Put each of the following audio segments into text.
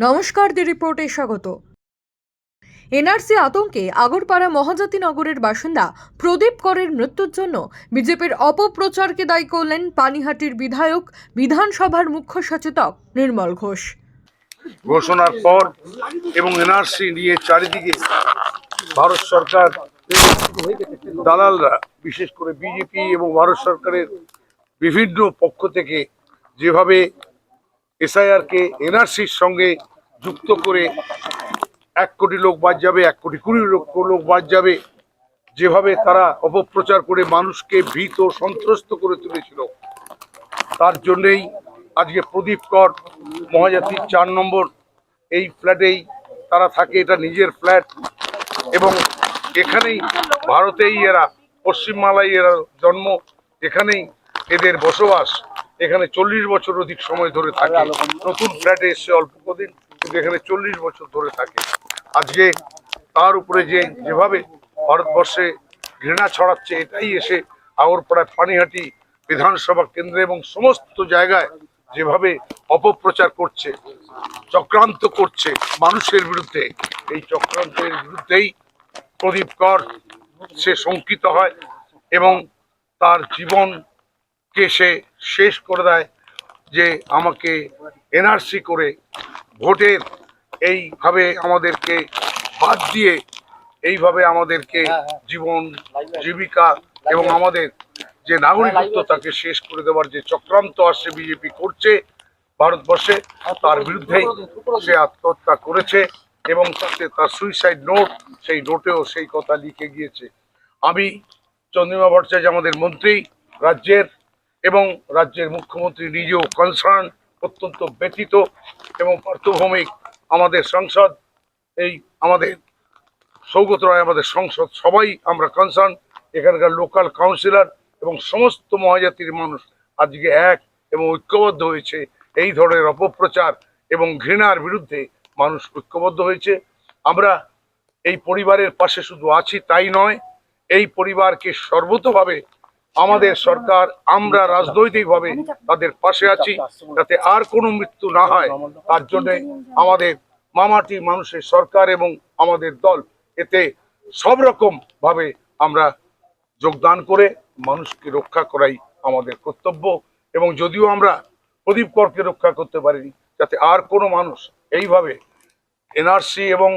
নমস্কার দি রিপোর্টে স্বাগত। এনআরসি আতঙ্কে আগরপাড়া মহাজাতি নগরের বাসিন্দা প্রদীপ করের মৃত্যুর জন্য বিজেপির অপপ্রচারকে দায়ী করলেন পানিহাটির বিধায়ক, বিধানসভার মুখ্য সচেতক নির্মল ঘোষ। ঘোষণার পর এবং এনআরসি নিয়ে চারিদিকে ভারত সরকার, দালালরা, বিশেষ করে বিজেপি এবং ভারত সরকারের বিভিন্ন পক্ষ থেকে যেভাবে এসআইআরকে, এনআরসির সঙ্গে যুক্ত করে এক কোটি লোক বাদ যাবে, এক কোটি কুড়ি লক্ষ লোক বাদ যাবে। যেভাবে তারা অপপ্রচার করে মানুষকে ভীত সন্ত্রস্ত করে তুলেছিল, তার জন্যেই আজকে প্রদীপ কর মহাজাতির চার নম্বর, এই ফ্ল্যাটেই তারা থাকে, এটা নিজের ফ্ল্যাট। এবং এখানেই ভারতেই এরা পশ্চিমবাংলায় এরা জন্ম, এখানেই এদের বসবাস। এখানে চল্লিশ বছর অধিক সময় ধরে থাকে। নতুন ফ্ল্যাটে এসছে অল্প কদিন কিন্তু এখানে চল্লিশ বছর ধরে থাকে। আজকে তার উপরে যে যেভাবে ভারতবর্ষে ঘৃণা ছড়াচ্ছে এটাই এসে আগরপাড়ায় পানিহাটি বিধানসভা কেন্দ্রে এবং সমস্ত জায়গায় যেভাবে অপপ্রচার করছে চক্রান্ত করছে মানুষের বিরুদ্ধে এই চক্রান্তের বিরুদ্ধেই প্রদীপ কর সে শঙ্কিত হয় এবং তার জীবনকে সে শেষ করে দেয় যে আমাকে এনআরসি করে ভোটের এইভাবে আমাদেরকে বাদ দিয়ে এইভাবে আমাদেরকে জীবন জীবিকা এবং আমাদের যে নাগরিকত্ব তাকে শেষ করে দেওয়ার যে চক্রান্ত আসছে বিজেপি করছে ভারতবর্ষে তার বিরুদ্ধেই সে আত্মহত্যা করেছে এবং তাতে তার সুইসাইড নোট সেই নোটেও সেই কথা লিখে গিয়েছে। আমি চন্দ্রিমা ভট্টাচার্য আমাদের মন্ত্রী রাজ্যের এবং রাজ্যের মুখ্যমন্ত্রী নিজেও কনসার্ন অত্যন্ত ব্যথিত এবং পার্থভৌমিক আমাদের সংসদ, এই আমাদের সৌগত রায় আমাদের সংসদ, সবাই আমরা কনসার্ন এখানকার লোকাল কাউন্সিলর এবং সমস্ত মহাজাতির মানুষ আজকে এক এবং ঐক্যবদ্ধ হয়েছে। এই ধরনের অপপ্রচার এবং ঘৃণার বিরুদ্ধে মানুষ ঐক্যবদ্ধ হয়েছে। আমরা এই পরিবারের পাশে শুধু আছি তাই নয়, এই পরিবারকে সর্বতভাবে আমাদের সরকার, আমরা রাজনৈতিকভাবে তাদের পাশে আছি যাতে আর কোনো মৃত্যু না হয়। তার জন্য আমাদের মামাটি মানুষের সরকার এবং আমাদের দল, এতে সব রকম ভাবে আমরা যোগদান করে মানুষকে রক্ষা করাই আমাদের কর্তব্য এবং যদিও আমরা প্রদীপ করকে রক্ষা করতে পারিনি, যাতে আর কোনো মানুষ এইভাবে এনআরসি এবং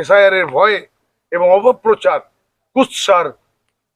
এসআইআর এর ভয়ে এবং অপপ্রচার, কুৎসার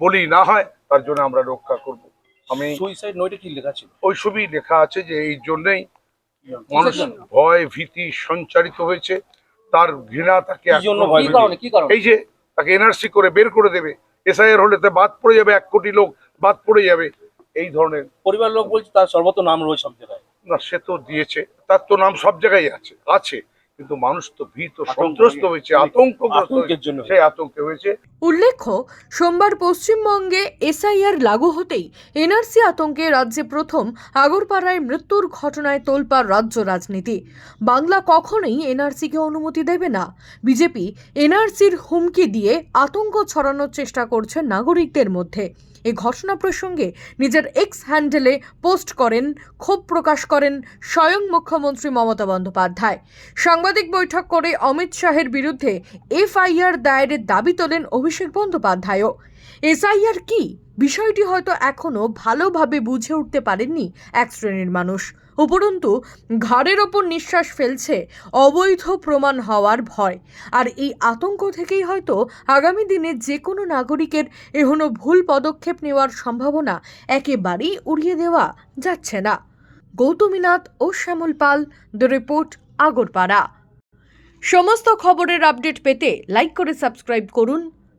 বলি না হয়। তার জন্য আমরা রক্ষা করব। আমি সুইসাইড নোটে কি লেখা ছিল? ওই ছবি লেখা আছে যে এই জন্যই মানুষ ভয় ভীতি সঞ্চারিত হয়েছে। তার ঘৃণা তাকে এই যে তাকে এনআরসি করে বের করে দেবে। এসআইআর হলে তা বাদ পড়ে যাবে এক কোটি লোক বাদ পড়ে যাবে। এই ধরনের পরিবার লোক বলছে তার সর্বত নাম রয়েছে সব জায়গায়। না সে তো দিয়েছে। তার তো নাম সব জায়গায় আছে আছে। কিন্তু মানুষ তো ভীত সন্ত্রস্ত হয়েছে আতঙ্কগ্রস্ত আতঙ্কের জন্য। সেই আতঙ্কে হয়েছে। উল্লেখ্য সোমবার পশ্চিমবঙ্গে এসআইআর লাগু হতেই এনআরসি আতঙ্কে রাজ্যে প্রথম আগরপাড়ায় মৃত্যুর ঘটনায় তোলপাড় রাজ্য রাজনীতি। বাংলা কখনোই এনআরসিকে অনুমতি দেবে না। বিজেপি এনআরসির হুমকি দিয়ে আতঙ্ক ছড়ানোর চেষ্টা করছে নাগরিকদের মধ্যে। এই ঘটনা প্রসঙ্গে নিজের এক্স হ্যান্ডেলে পোস্ট করেন, ক্ষোভ প্রকাশ করেন স্বয়ং মুখ্যমন্ত্রী মমতা বন্দ্যোপাধ্যায়। সাংবাদিক বৈঠক করে অমিত শাহের বিরুদ্ধে এফআইআর দায়েরের দাবি তোলেন অভিষেক বন্দ্যোপাধ্যায়ও। এসআইআর কি? বিষয়টি হয়তো এখনও ভালোভাবে বুঝে উঠতে পারেননি এক শ্রেণির মানুষ। উপরন্তু, ঘাড়ের ওপর নিঃশ্বাস ফেলছে, অবৈধ প্রমাণ হওয়ার ভয়। আর এই আতঙ্ক থেকেই হয়তো আগামী দিনে যে কোনো নাগরিকের এখনও ভুল পদক্ষেপ নেওয়ার সম্ভাবনা একেবারেই উড়িয়ে দেওয়া যাচ্ছে না। গৌতমীনাথ ও শ্যামল পাল, দ্য রিপোর্ট, আগরপাড়া। সমস্ত খবরের আপডেট পেতে লাইক করে সাবস্ক্রাইব করুন।